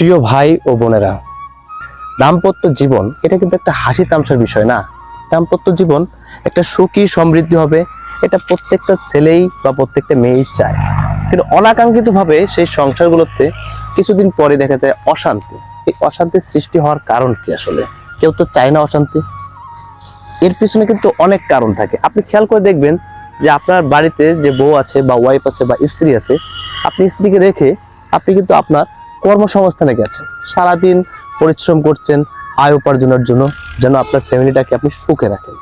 প্রিয় ভাই ও বোনেরা, দাম্পত্য জীবন এটা কিন্তু একটা হাসি তামসার বিষয় না? দাম্পত্য জীবন একটা সুখী সমৃদ্ধি হবে, এটা প্রত্যেকটা ছেলেই বা প্রত্যেকটা মেয়েই চায়। কিন্তু অনাকাঙ্ক্ষিত ভাবে সেই সংসারগুলোতে কিছুদিন পরে দেখা যায় অশান্তি। এই অশান্তির সৃষ্টি হওয়ার কারণ কি আসলে? কেউ তো চায় না অশান্তি। এর পিছনে কিন্তু অনেক কারণ থাকে। আপনি খেয়াল করে দেখবেন যে আপনার বাড়িতে যে বউ আছে বা ওয়াইফ আছে বা স্ত্রী আছে, আপনি স্ত্রীকে রেখে আপনি কিন্তু আপনার কর্মসংস্থানে গেছেন, সারাদিন পরিশ্রম করছেন আয় উপার্জনের জন্য, যেন আপনার ফ্যামিলিটাকে আপনি সুখে রাখেন।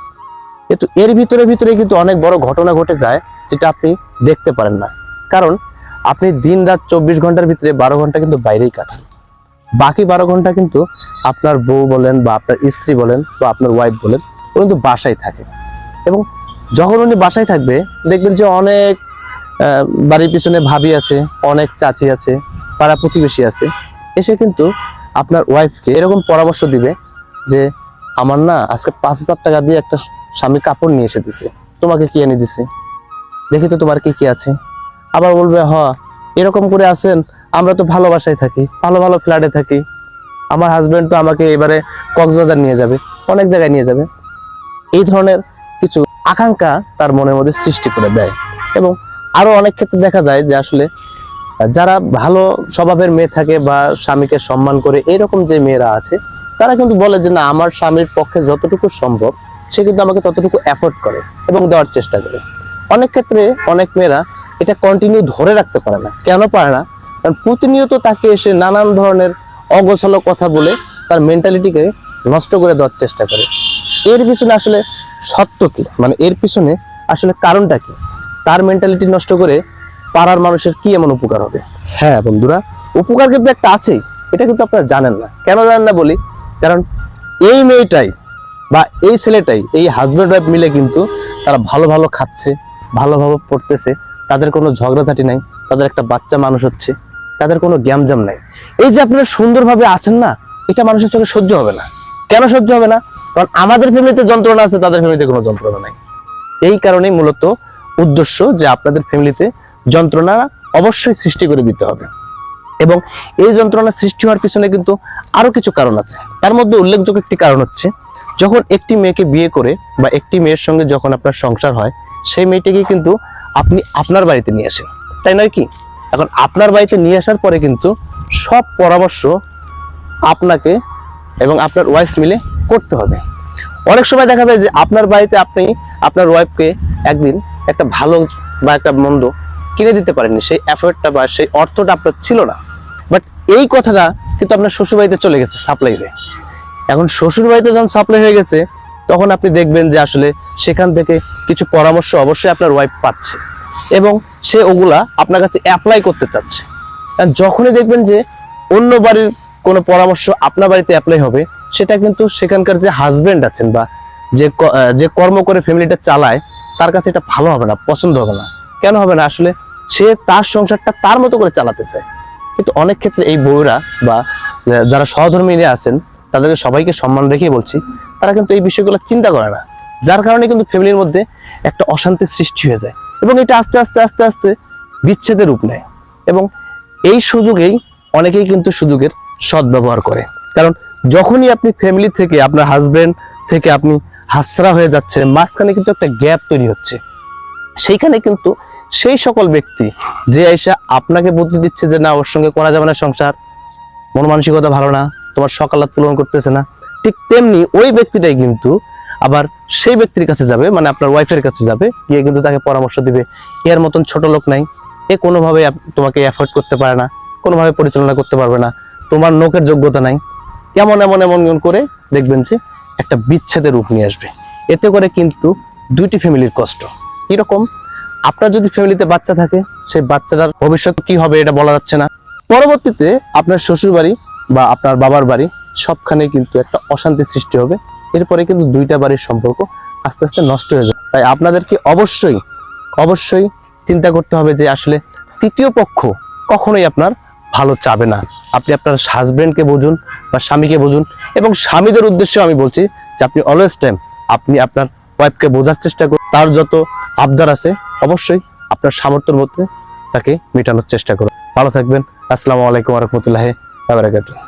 কিন্তু এর ভিতরে ভিতরে কিন্তু অনেক বড় ঘটনা ঘটে যায়, যেটা আপনি দেখতে পারেন না। কারণ আপনি দিন রাত চব্বিশ ঘণ্টার ভিতরে বারো ঘণ্টা কিন্তু বাইরেই কাটান। বাকি বারো ঘণ্টা কিন্তু আপনার বউ বলেন বা আপনার স্ত্রী বলেন বা আপনার ওয়াইফ বলেন ও কিন্তু বাসায় থাকে। এবং যখন উনি বাসায় থাকবে, দেখবেন যে অনেক বাড়ির পিছনে ভাবি আছে, অনেক চাচি আছে পাড়া প্রতিবেশী আছে, এসে কিন্তু আপনার ওয়াইফকে এরকম পরামর্শ দিবে যে, আমার না আজকে পাঁচ হাজার টাকা দিয়ে একটা স্বামী কাপড় নিয়ে এসে দিছে। তোমাকে কি এনে দিছে? দেখি তো তোমার কি কি আছে। আবার বলবে, হ, এরকম করে আছেন, আমরা তো ভালোবাসায় থাকি, ভালো ভালো ফ্ল্যাটে থাকি। আমার হাজবেন্ড তো আমাকে এবারে কক্সবাজার নিয়ে যাবে, অনেক জায়গায় নিয়ে যাবে। এই ধরনের কিছু আকাঙ্ক্ষা তার মনের মধ্যে সৃষ্টি করে দেয়। এবং আরও অনেক ক্ষেত্রে দেখা যায় যে আসলে যারা ভালো স্বভাবের মেয়ে থাকে বা স্বামীকে সম্মান করে এরকম যে মেয়েরা আছে, তারা কিন্তু বলে যে, না, আমার স্বামীর পক্ষে যতটুকু সম্ভব, সে কিন্তু আমাকে ততটুকু এফোর্ড করে এবং দেওয়ার চেষ্টা করে। অনেক ক্ষেত্রে অনেক মেয়েরা এটা কন্টিনিউ ধরে রাখতে পারে না। কেন পারে না? কারণ প্রতিনিয়ত তাকে এসে নানান ধরনের অগোছালো কথা বলে তার মেন্টালিটিকে নষ্ট করে দেওয়ার চেষ্টা করে। এর পিছনে আসলে সত্য কি? মানে এর পিছনে আসলে কারণটা কি? তার মেন্টালিটি নষ্ট করে পাড়ার মানুষের কি এমন উপকার হবে? হ্যাঁ বন্ধুরা, উপকার কিন্তু একটা আছেই, এটা কিন্তু আপনারা জানেন না। কেন জানেন না বলি? কারণ এই মেয়েটাই বা এই ছেলেটাই, এই হাজব্যান্ড ওয়াইফ মিলে কিন্তু তারা ভালো ভালো খাচ্ছে ভালোভাবে পড়তেছে, তাদের কোনো ঝগড়াঝাটি নাই, তাদের একটা বাচ্চা মানুষ হচ্ছে, তাদের কোনো গ্যামজাম নাই। এই যে আপনারা সুন্দরভাবে আছেন না, এটা মানুষের চোখে সহ্য হবে না। কেন সহ্য হবে না? কারণ আমাদের ফ্যামিলিতে যন্ত্রণা আছে, তাদের ফ্যামিলিতে কোনো যন্ত্রণা নাই। এই কারণেই মূলত উদ্দেশ্য যে আপনাদের ফ্যামিলিতে যন্ত্রণা অবশ্যই সৃষ্টি করে দিতে হবে। এবং এই যন্ত্রণা সৃষ্টি হওয়ার পিছনে কিন্তু আরও কিছু কারণ আছে। তার মধ্যে উল্লেখযোগ্য একটি কারণ হচ্ছে, যখন একটি মেয়েকে বিয়ে করে বা একটি মেয়ের সঙ্গে যখন আপনার সংসার হয়, সেই মেয়েটিকে কিন্তু আপনি আপনার বাড়িতে নিয়ে আসেন। তাই নয় কি? এখন আপনার বাড়িতে নিয়ে আসার পরে কিন্তু সব পরামর্শ আপনাকে এবং আপনার ওয়াইফ মিলে করতে হবে। অনেক সময় দেখা যায় যে আপনার বাড়িতে আপনি আপনার ওয়াইফকে একদিন একটা ভালো বা একটা মন্দ কিনে দিতে পারেননি। সেই এফোর্টটা বা সেই অর্থটা আপনার ছিল না। বাট এই কথাটা কিন্তু আপনার শ্বশুর বাড়িতে চলে গেছে সাপ্লাই হয়ে। এখন শ্বশুর বাড়িতে যখন সাপ্লাই হয়ে গেছে, তখন আপনি দেখবেন যে আসলে সেখান থেকে কিছু পরামর্শ অবশ্যই আপনার ওয়াইফ পাচ্ছে। এবং সে ওগুলা আপনার কাছে অ্যাপ্লাই করতে চাচ্ছে। কারণ যখনই দেখবেন যে অন্য বাড়ির কোনো পরামর্শ আপনার বাড়িতে অ্যাপ্লাই হবে, সেটা কিন্তু সেখানকার যে হাজবেন্ড আছেন বা যে যে কর্ম করে ফ্যামিলিটা চালায়, তার কাছে এটা ভালো হবে না, পছন্দ হবে না। কেন হবে না? আসলে সে তার সংসারটা তার মতো করে চালাতে চায়। কিন্তু অনেক ক্ষেত্রে এই বউরা বা যারা সহধর্মীরা আছেন, তাদেরকে সবাইকে সম্মান রেখেই বলছি, তারা কিন্তু এই বিষয়গুলো চিন্তা করে না। যার কারণে কিন্তু ফ্যামিলির মধ্যে একটা অশান্তির সৃষ্টি হয়ে যায় এবং এটা আস্তে আস্তে আস্তে আস্তে বিচ্ছেদের রূপ নেয় এবং এই সুযোগেই অনেকেই কিন্তু সুযোগের সদ্ব্যবহার করে। কারণ যখনই আপনি ফ্যামিলি থেকে, আপনার হাজবেন্ড থেকে আপনি হাসরা হয়ে যাচ্ছেন, মাঝখানে কিন্তু একটা গ্যাপ তৈরি হচ্ছে। সেইখানে কিন্তু সেই সকল ব্যক্তি যে এসে আপনাকে বুদ্ধি দিচ্ছে যে না, ওর সঙ্গে করা যাবে না সংসার, মন মানসিকতা ভালো না, তোমার সকালাত পূরণ করতেছে না, ঠিক তেমনি ওই ব্যক্তিটাই কিন্তু আবার সেই ব্যক্তির কাছে যাবে মানে আপনার ওয়াইফের কাছে যাবে, গিয়ে কিন্তু তাকে পরামর্শ দিবে, এর মতন ছোট লোক নাই, এ কোনোভাবে তোমাকে এফোর্ড করতে পারে না, কোনোভাবে পরিচালনা করতে পারবে না, তোমার নোকের যোগ্যতা নাই, এমন এমন এমন করে দেখবেন যে একটা বিচ্ছেদের রূপ নিয়ে আসবে। এতে করে কিন্তু দুইটি ফ্যামিলির কষ্ট। এরকম আপনার যদি ফ্যামিলিতে বাচ্চা থাকে, সেই বাচ্চাটার ভবিষ্যৎ কি হবে এটা বলা যাচ্ছে না। পরবর্তীতে আপনার শ্বশুর বাড়ি বা আপনার বাবার বাড়ি সবখানে কিন্তু একটা অশান্তি সৃষ্টি হবে। এরপরে কিন্তু দুইটা বাড়ির সম্পর্ক আস্তে আস্তে নষ্ট হয়ে যায় তাই আপনাদেরকে অবশ্যই অবশ্যই চিন্তা করতে হবে যে আসলে তৃতীয় পক্ষ কখনোই আপনার ভালো চাবে না। আপনি আপনার হাজবেন্ডকে বুঝুন বা স্বামীকে বুঝুন এবং স্বামীদের উদ্দেশ্যে আমি বলছি যে আপনি অলওয়েজ টাইম আপনি আপনার ওয়াইফকে বোঝার চেষ্টা করুন। তার যত আবদার আছে অবশ্যই আপনার সামর্থ্যের মধ্যে তাকে মেটানোর চেষ্টা করুন। ভালো থাকবেন। আসসালামু আলাইকুম রহমতুল্লাহ বারাকাতুহু।